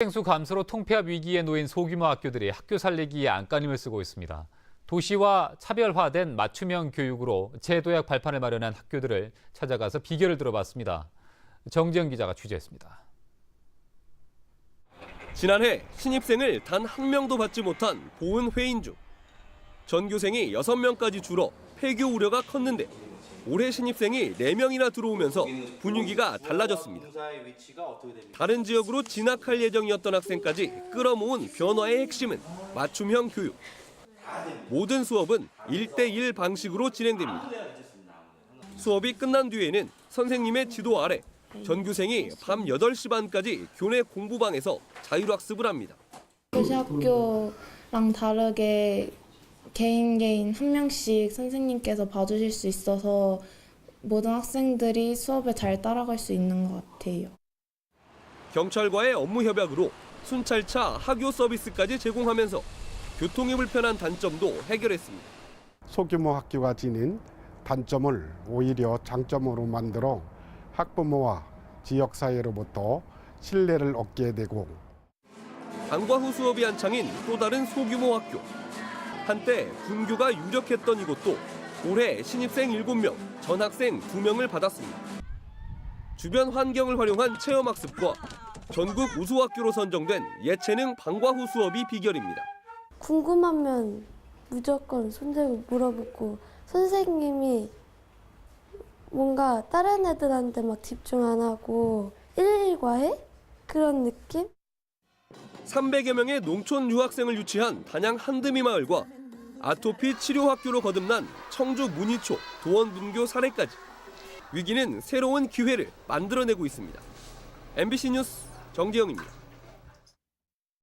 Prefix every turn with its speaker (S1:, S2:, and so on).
S1: 생수 감소로 통폐합 위기에 놓인 소규모 학교들이 학교 살리기에 안간힘을 쓰고 있습니다. 도시와 차별화된 맞춤형 교육으로 제도약 발판을 마련한 학교들을 찾아가서 비결을 들어봤습니다. 정지영 기자가 취재했습니다.
S2: 지난해 신입생을 단 한 명도 받지 못한 보은 회인 중 전교생이 6명까지 줄어 폐교 우려가 컸는데 올해 신입생이 4명이나 들어오면서 분위기가 달라졌습니다. 다른 지역으로 진학할 예정이었던 학생까지 끌어모은 변화의 핵심은 맞춤형 교육. 모든 수업은 1대1 방식으로 진행됩니다. 수업이 끝난 뒤에는 선생님의 지도 아래 전교생이 밤 8시 반까지 교내 공부방에서 자율학습을 합니다.
S3: 도시 학교랑 다르게 개인 개인 한 명씩 선생님께서 봐주실 수 있어서 모든 학생들이 수업에 잘 따라갈 수 있는 것 같아요.
S2: 경찰과의 업무 협약으로 순찰차 학교 서비스까지 제공하면서 교통이 불편한 단점도 해결했습니다.
S4: 소규모 학교가 지닌 단점을 오히려 장점으로 만들어 학부모와 지역 사회로부터 신뢰를 얻게 되고
S2: 방과 후 수업이 한창인 또 다른 소규모 학교. 한때 분교가 유력했던 이곳도 올해 신입생 7명, 전학생 2명을 받았습니다. 주변 환경을 활용한 체험학습과 전국 우수학교로 선정된 예체능 방과 후 수업이 비결입니다.
S5: 궁금하면 무조건 손들고 물어보고 선생님이 뭔가 다른 애들한테 막 집중 안 하고 일일과해 그런 느낌?
S2: 300여 명의 농촌 유학생을 유치한 단양 한드미 마을과 아토피 치료 학교로 거듭난 청주 문희초 도원분교 사례까지 위기는 새로운 기회를 만들어내고 있습니다. MBC 뉴스 정지영입니다.